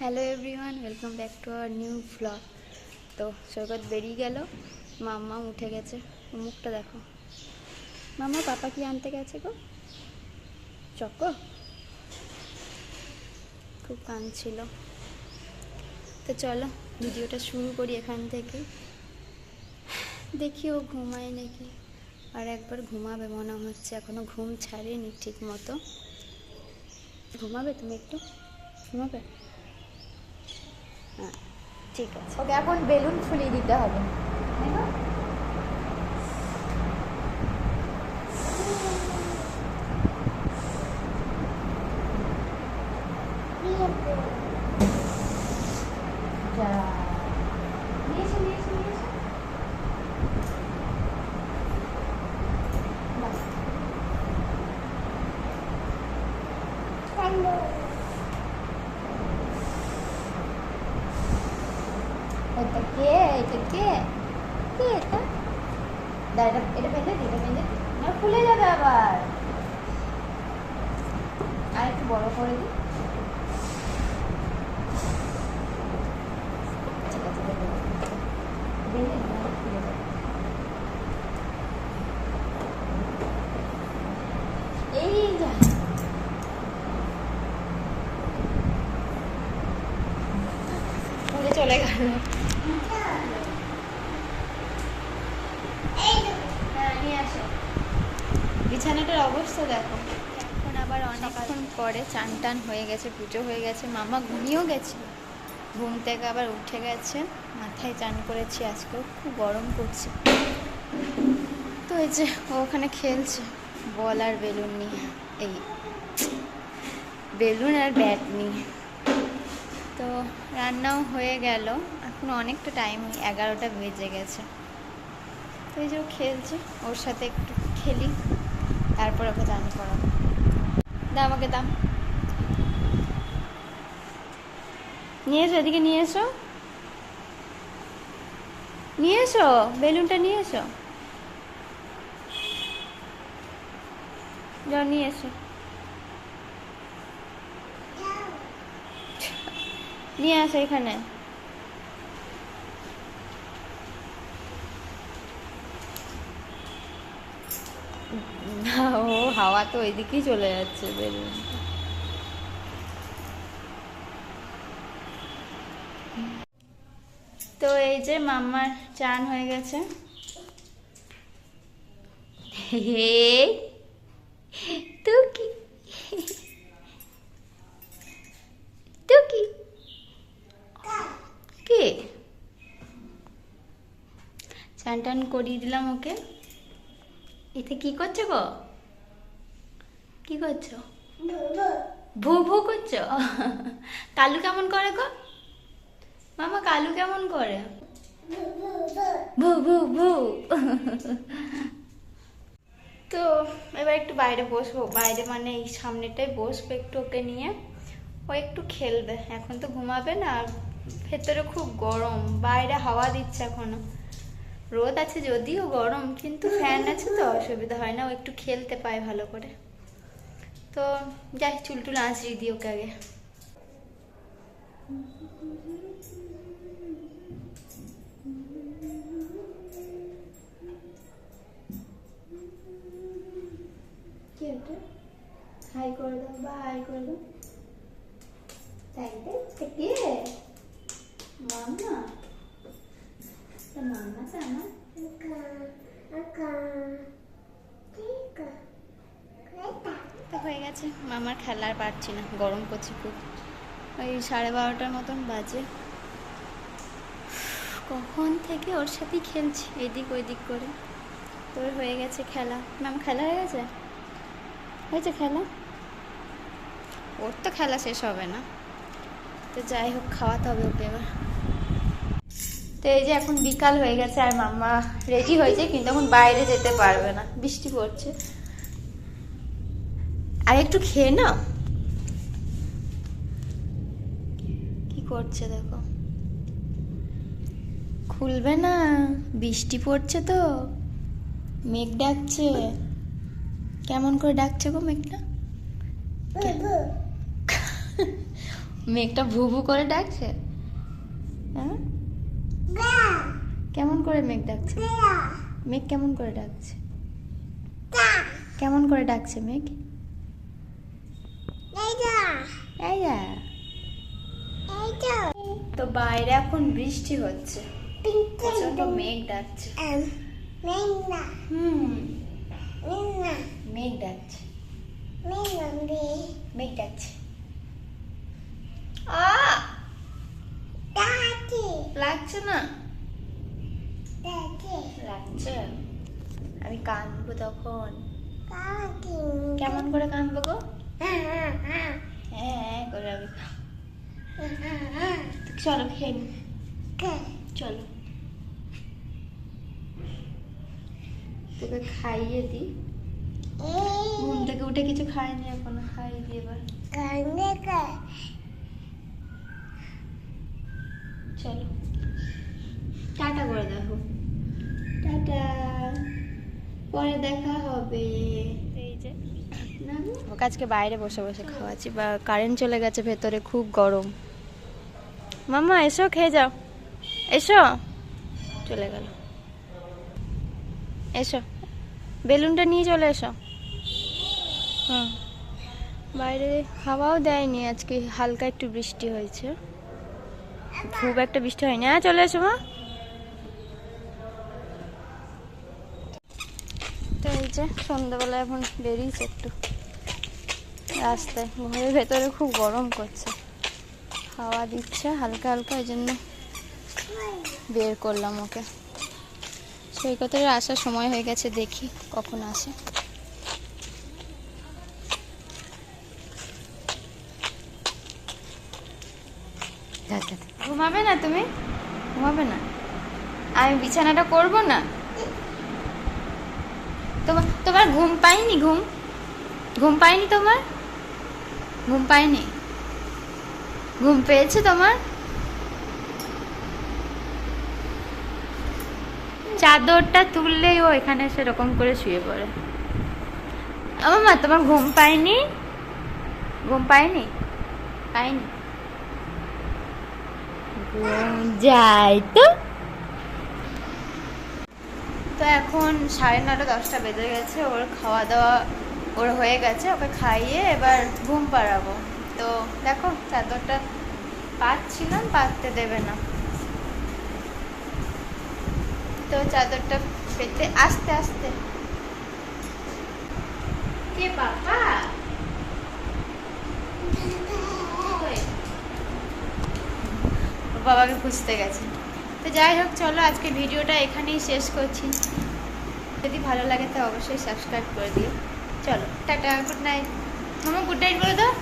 Hello everyone welcome back to our new vlog তো সৈকত বেরিয়ে গেল। মাম্মা উঠে গেছে। মুখটা দেখো। মাম্মা, পাপা কি আনতে গেছে গো? চকো। খুব কাঁদছিল তো চলো, ভিডিওটা শুরু করি এখান থেকে। দেখি ও ঘুমায় নাকি। আর একবার ঘুমাবে মনে হচ্ছে। এখনও ঘুম ছাড়েনি ঠিক মতো। ঘুমাবে তুমি একটু? ঘুমাবে? ঠিক আছে। ওকে এখন বেলুন ফুলিয়ে দিতে হবে। যা। নিয়ে এসো, নিয়ে এসো, নিয়ে এসো। বাহ। এটা কে এটা কে কে এটা এটা এটা বেঁধে দিই এটা দিই না খুলে যাবে আবার আর একটু বড় করে দিই ঠিক আছে বেঁধে দিই। বেঁধে দিই, নাহলে খুলে যাবে। এই যা উড়ে চলে গেল হ্যাঁ নিয়ে আসো বিছানাটার অবস্থা দেখো। এখন আবার অনেকক্ষণ পরে চান টান হয়ে গেছে পুজো হয়ে গেছে মামা ঘুমিয়েও গেছে। ঘুম থেকে আবার উঠে গেছে মাথায় চান করেছি আজকেও খুব গরম করছে তো এই যে ওখানে খেলছে বল আর বেলুন নিয়ে এই বেলুন আর ব্যাট নিয়ে। তো রান্নাও হয়ে গেল। এখন অনেকটা টাইম এগারোটা বেজে গেছে। তো এই যে খেলছে, ওর সাথে একটু খেলি, তারপর ওকে চান করাবো। দা আমাকে দাম। নিয়ে এসো এদিকে নিয়ে এসো নিয়ে এসো বেলুনটা নিয়ে এসো নিয়ে এসো। নিয়ে আসো এখানে ও হাওয়া তো ওইদিকেই চলে যাচ্ছে বেলুন তো এই যে মাম্মার চান হয়ে গেছে হে টুকি টুকি কে চান টান করিয়ে দিলাম ওকে। এতে কি করছ গো? কি করছ? ভু ভু করছ? কালু কেমন করে গো? মামা, কালু কেমন করে? ভু ভু। ভু তো এবার একটু বাইরে বসবো। বাইরে মানে এই সামনেটাই বসবো একটু ওকে নিয়ে। ও একটু খেলবে। এখন তো ঘুমাবে না। আর ভেতরে খুব গরম, বাইরে হাওয়া দিচ্ছে এখনও। রোদ আছে যদিও গরম, কিন্তু ফ্যান আছে তো, অসুবিধা হয় না, ও একটু খেলতে পায় ভালো করে। তো যাই, চুল টুল আঁচড়িয়ে দিই ওকে আগে। হাই করে দাও বা হাই করে দাও। তাই রে কে মাম্মা তা মাম্মা তা হয়ে গেছে। মামার খেলা আর পারছি না। গরম করছে খুব। ওই সাড়ে বারোটার মতন বাজে। কখন থেকে ওর সাথেই খেলছি এদিক ওইদিক করে। তোর হয়ে গেছে খেলা। ম্যাম খেলা হয়ে গেছে? হয়েছে খেলা? ওর তো খেলা শেষ হবে না। তো যাই হোক খাওয়াতে হবে ওকে এবার। তো এই যে এখন বিকাল হয়ে গেছে আর মাম্মা রেডি হয়েছে, কিন্তু এখন বাইরে যেতে পারবে না। বৃষ্টি পড়ছে। আর একটু খেয়ে নাও। কি করছে দেখো? খুলবে না। বৃষ্টি পড়ছে তো। মেঘ ডাকছে। কেমন করে ডাকছে গো মেঘটা? মেঘটা ভু ভু করে ডাকছে? হ্যাঁ? কেমন করে মেঘ ডাকছে? মেঘ কেমন করে ডাকছে? কেমন করে ডাকছে মেঘ? তো বাইরে এখন বৃষ্টি হচ্ছে। প্রচণ্ড মেঘ ডাকছে। হুম। মেঘ ডাকছে। মেঘ ডাকছে। আ লাগছে? না? লাগছে? আমি কাঁদবো তখন। কেমন করে কাঁদবো গো? হ্যাঁ হ্যাঁ করে আমি চলো খেয়ে নি। চলো। তোকে খাইয়ে দি ঘুম থেকে উঠে কিছু খাইনি এখনও খাইয়ে দি এবার। চলো। টাটা করে দেখো। টাটা। পরে দেখা হবে। এই যে। ওকে আজকে বাইরে বসে বসে খাওয়াচ্ছি বা কারেন্ট চলে গেছে ভেতরে খুব গরম। মামা এসো খেয়ে যাও। এসো। চলে গেল। এসো। বেলুনটা নিয়ে চলে এসো। হুম। বাইরে খাওয়াও দেয়নি আজকে হালকা একটু বৃষ্টি হয়েছে। খুব একটা বৃষ্টি হয়নি। হ্যাঁ চলে এসো মা। যে সন্ধ্যাবেলা এখন বেরিয়েছে একটু রাস্তায়। ঘরের ভেতরে খুব গরম করছে। হাওয়া দিচ্ছে হালকা হালকা ওই জন্য বের করলাম ওকে। সৈকতের আসার সময় হয়ে গেছে, দেখি কখন আসে। ঘুমাবে না তুমি? ঘুমাবে না। আমি বিছানাটা করব না? তোমার তোমার ঘুম পাইনি ঘুম? ঘুম পাইনি তোমার? ঘুম পাইনি? ঘুম পেয়েছে তোমার? চাদরটা তুললেই ও এখানে সেরকম করে শুয়ে পড়ে। আমার মা, তোমার ঘুম পায়নি ঘুম পায়নি ঘুম যাই তো। তো এখন সাড়ে নটা দশটা বেজে গেছে, ওর খাওয়া দাওয়া ওর হয়ে গেছে, ওকে খাইয়ে এবার ঘুম পাড়াবো। তো দেখো, চাদরটা পাচ্ছিলাম পাততে দেবে না। তো চাদরটা পেতে, আস্তে আস্তে। কে, বাবা কই? ওর বাবাকে খুঁজতে গেছে। তো যাই হোক, চলো আজকে ভিডিওটা এখানেই শেষ করছি। যদি ভালো লাগে তো অবশ্যই সাবস্ক্রাইব করে দিও। চলো, টাটা গুড নাইট মামা গুড নাইট বলে দাও.